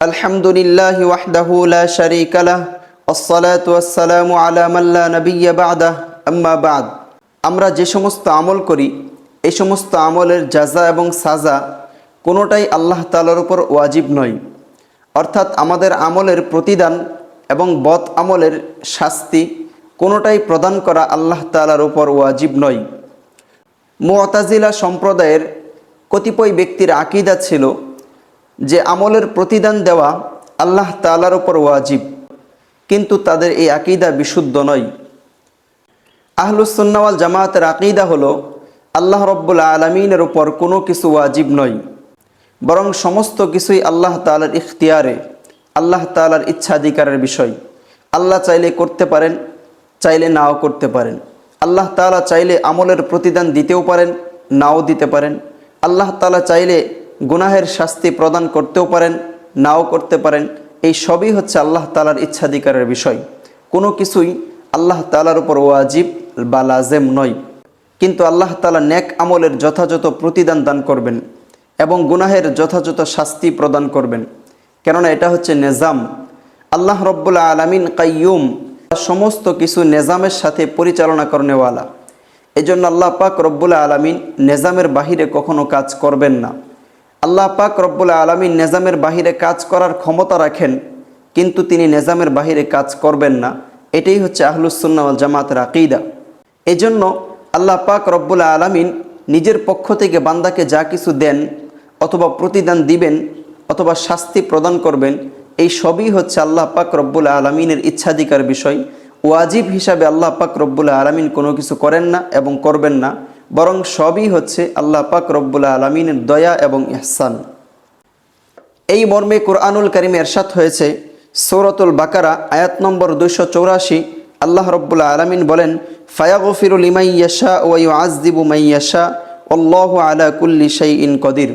الحمد لله وحده لا شريك له والصلاة والسلام على من لا نبي بعده أما بعد আমরা যে সমস্ত আমল করি এই সমস্ত আমলের জাজা এবং সাজা কোনোটাই আল্লাহ তালার উপর ওয়াজিব নয় অর্থাৎ আমাদের আমলের প্রতিদান এবং বদ আমলের শাস্তি কোনোটাই প্রদান করা আল্লাহ তালার উপর ওয়াজিব নয় মুতাজিলা সম্প্রদায়ের কতিপয় ব্যক্তির আকিদা ছিল যে আমলের প্রতিদান দেওয়া আল্লাহ তালার ওপর ওয়াজিব, কিন্তু তাদের এই আকিদা বিশুদ্ধ নয়। আহলুসুন্নাওয়াল জামায়াতের আকিদা হলো, আল্লাহ রব্বুল আলমিনের উপর কোনো কিছু ওয়াজিব নয়, বরং সমস্ত কিছুই আল্লাহ তালার ইখতিয়ারে, আল্লাহ তালার ইচ্ছাধিকারের বিষয়। আল্লাহ চাইলে করতে পারেন, চাইলে নাও করতে পারেন। আল্লাহ তালা চাইলে আমলের প্রতিদান দিতেও পারেন, নাও দিতে পারেন। আল্লাহ তালা চাইলে গুনাহের শাস্তি প্রদান করতেও পারেন, নাও করতে পারেন, এই সবই হচ্ছে আল্লাহ তালার ইচ্ছাধিকারের বিষয়। কোনো কিছুই আল্লাহ তালার উপর ওয়াজিব বা লাজেম নয়। কিন্তু আল্লাহ তালা নেক আমলের যথাযথ প্রতিদান দান করবেন এবং গুনাহের যথাযথ শাস্তি প্রদান করবেন। কেননা এটা হচ্ছে নেজাম। আল্লাহ রব্বুল্লা আলমিন কাইয়ুম সমস্ত কিছু নেজামের সাথে পরিচালনা করেনেওয়ালা। এজন্য আল্লাহ পাক রব্বুল্লা আলমিন নেজামের বাহিরে কখনো কাজ করবেন না। আল্লাহ পাক রব্বুল্লা আলমিন নেজামের বাহিরে কাজ করার ক্ষমতা রাখেন, কিন্তু তিনি নেজামের বাহিরে কাজ করবেন না। এটাই হচ্ছে আহলুসুল্নাহ জামাতের আকিদা। এজন্য আল্লাহ পাক রব্বুল্লা আলমিন নিজের পক্ষ থেকে বান্দাকে যা কিছু দেন অথবা প্রতিদান দিবেন অথবা শাস্তি প্রদান করবেন, এই সবই হচ্ছে আল্লাহ পাক রব্বুল আলমিনের ইচ্ছাধিকার বিষয়। ওয়াজিব হিসাবে আল্লাহ পাক রব্বুল আলমিন কোনো কিছু করেন না এবং করবেন না। বরং সবই হচ্ছে আল্লাহ পাক রব্বুল আলমিনের দয়া এবং ইহসান। এই মর্মে কোরআনুল করিমে এরশাদ হয়েছে, সৌরতুল বাকারা, আয়াত নম্বর দুইশো চৌরাশি। আল্লাহ রব্বুল্লা আলমিন বলেন ফায়াগফিরুল ইমাইয়াশা ওয়াই আজদিবু মাইয়াশা অল্লাহ আলা কুল্লি শাই ইন কদির।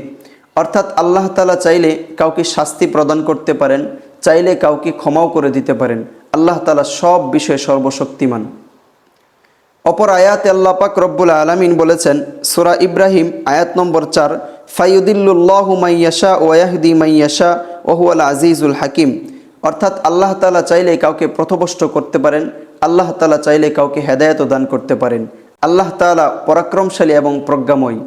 অর্থাৎ আল্লাহ তালা চাইলে কাউকে শাস্তি প্রদান করতে পারেন, চাইলে কাউকে ক্ষমাও করে দিতে পারেন। আল্লাহ তালা সব বিষয়ে সর্বশক্তিমান। অপর আয়াতে আল্লাহ পাক রব্বুল আলমিন বলেছেন, সুরা ইব্রাহিম আয়াত নম্বর চার ফাইউদ্দিল্লাহ মাইয়াশা ওয়াহদি মাইয়াশা ওহুয়াল আজিজুল হাকিম। অর্থাৎ আল্লাহ তালা চাইলে কাউকে প্রথভষ্ট করতে পারেন, আল্লাহ তালা চাইলে কাউকে হেদায়ত দান করতে পারেন। আল্লাহ তালা পরাক্রমশালী এবং প্রজ্ঞাময়।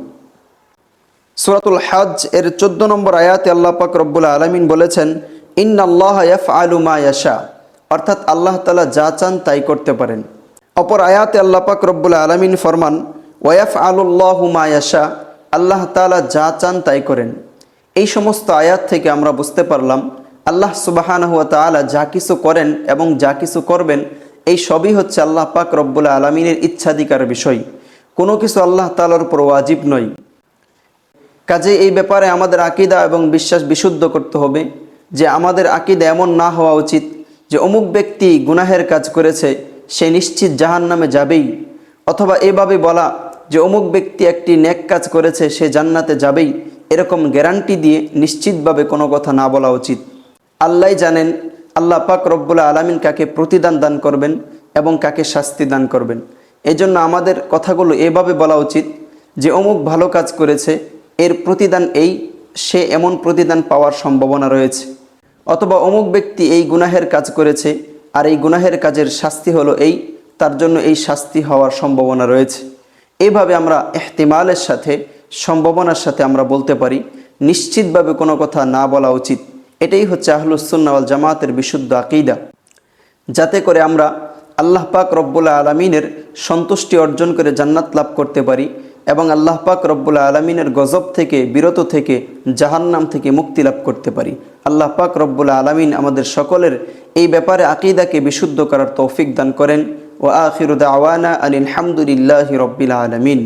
সুরাতুল হাজ এর চোদ্দ নম্বর আয়াতে আল্লাহ পাক রব্বুল আলমিন বলেছেন ইন আল্লাহ আলু মা ইয়াশা। অর্থাৎ আল্লাহ তালা যা চান তাই করতে পারেন। অপর আয়াতে আল্লাহ পাক রব্বুল আলমিন ফরমান ওয়াফ আলুল্লাহ মা ইয়াশা আল্লাহ তালা যা চান তাই করেন। এই সমস্ত আয়াত থেকে আমরা বুঝতে পারলাম, আল্লাহ সুবাহান হুয়া তালা যা কিছু করেন এবং যা কিছু করবেন, এই সবই হচ্ছে আল্লাহ পাক রব্বুল আলমিনের ইচ্ছাধিকার বিষয়। কোনো কিছু আল্লাহ তালার উপর ওয়াজিব নয়। কাজে এই ব্যাপারে আমাদের আকিদা এবং বিশ্বাস বিশুদ্ধ করতে হবে যে আমাদের আকিদা এমন না হওয়া উচিত যে অমুক ব্যক্তি গুনাহের কাজ করেছে সে নিশ্চিত জাহান নামে যাবেই। অথবা এভাবে বলা যে অমুক ব্যক্তি একটি নেক কাজ করেছে, সে জান্নাতে যাবেই। এরকম গ্যারান্টি দিয়ে নিশ্চিতভাবে কোনো কথা না বলা উচিত। আল্লাহ জানেন, আল্লাহ পাক রব্বুল্লা আলমিন কাকে প্রতিদান দান করবেন এবং কাকে শাস্তি দান করবেন। এজন্য আমাদের কথাগুলো এভাবে বলা উচিত যে অমুক ভালো কাজ করেছে, এর প্রতিদান এই, সে এমন প্রতিদান পাওয়ার সম্ভাবনা রয়েছে। অথবা অমুক ব্যক্তি এই গুনাহের কাজ করেছে আর এই গুনাহের কাজের শাস্তি হলো এই, তার জন্য এই শাস্তি হওয়ার সম্ভাবনা রয়েছে। এইভাবে আমরা এহতিমালের সাথে, সম্ভাবনার সাথে আমরা বলতে পারি, নিশ্চিতভাবে কোনো কথা না বলা উচিত। এটাই হচ্ছে আহলুসুন্নাওয়াল জামাতের বিশুদ্ধ আকিদা। যাতে করে আমরা আল্লাহ পাক রব্বুল্লা আলমিনের সন্তুষ্টি অর্জন করে জান্নাত লাভ করতে পারি এবং আল্লাহ পাক রব্বুল্লা আলমিনের গজব থেকে, বিরত থেকে, জাহান্নাম থেকে মুক্তি লাভ করতে পারি। আল্লাহ পাক রব্বুল্লা আলমিন আমাদের সকলের এই ব্যাপারে আকিদাকে বিশুদ্ধ করার তৌফিক দান করেন। ও আখিরুদ আওয়ানা আনিল হামদুলিল্লাহ রব্বিল আলমিন।